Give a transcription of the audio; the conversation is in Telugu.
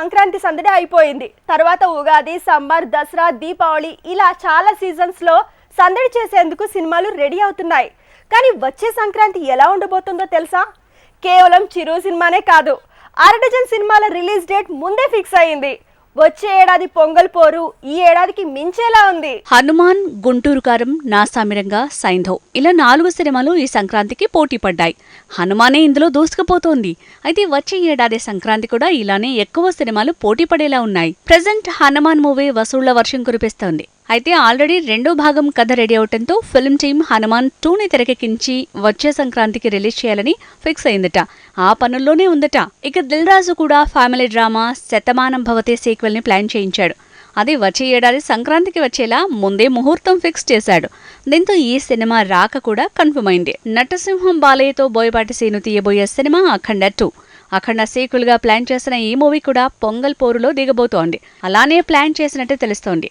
సంక్రాంతి సందడి అయిపోయింది. తర్వాత ఉగాది సమ్మర్ దసరా దీపావళి ఇలా చాలా సీజన్స్లో సందడి చేసేందుకు సినిమాలు రెడీ అవుతున్నాయి. కానీ వచ్చే సంక్రాంతి ఎలా ఉండబోతుందో తెలుసా? కేవలం చిరు సినిమానే కాదు అర డజన్ సినిమాల రిలీజ్ డేట్ ముందే ఫిక్స్ అయింది. వచ్చే ఏడాది పొంగల్ పోరు ఈ ఏడాదికి మించేలా ఉంది. హనుమాన్ గుంటూరు కారం నాసామిరంగా సైంధవ్ ఇలా నాలుగు సినిమాలు ఈ సంక్రాంతికి పోటీ పడ్డాయి. హనుమానే ఇందులో దూసుకుపోతోంది. అయితే వచ్చే ఏడాది సంక్రాంతి కూడా ఇలానే ఎక్కువ సినిమాలు పోటీ పడేలా ఉన్నాయి. ప్రజెంట్ హనుమాన్ మూవీ వసూళ్ళ వర్షం కురిపిస్తోంది. అయితే ఆల్రెడీ రెండో భాగం కథ రెడీ అవటంతో ఫిల్మ్ టీమ్ హనుమాన్ టూని తెరకెక్కించి వచ్చే సంక్రాంతికి రిలీజ్ చేయాలని ఫిక్స్ అయిందట. ఆ పనుల్లోనే ఉందట. ఇక దిల్ రాజు కూడా ఫ్యామిలీ డ్రామా శతమానం భవతే సీక్వెల్ని ప్లాన్ చేయించాడు. అది వచ్చే ఏడాది సంక్రాంతికి వచ్చేలా ముందే ముహూర్తం ఫిక్స్ చేశాడు. దీంతో ఈ సినిమా రాక కూడా కన్ఫర్మ్ అయింది. నటసింహం బాలయ్యతో బోయపాటి సీను తీయబోయే సినిమా అఖండ టూ. అఖండ సీక్వెల్గా ప్లాన్ చేసిన ఈ మూవీ కూడా పొంగల్ పోరులో దిగబోతోంది. అలానే ప్లాన్ చేసినట్టే తెలుస్తోంది.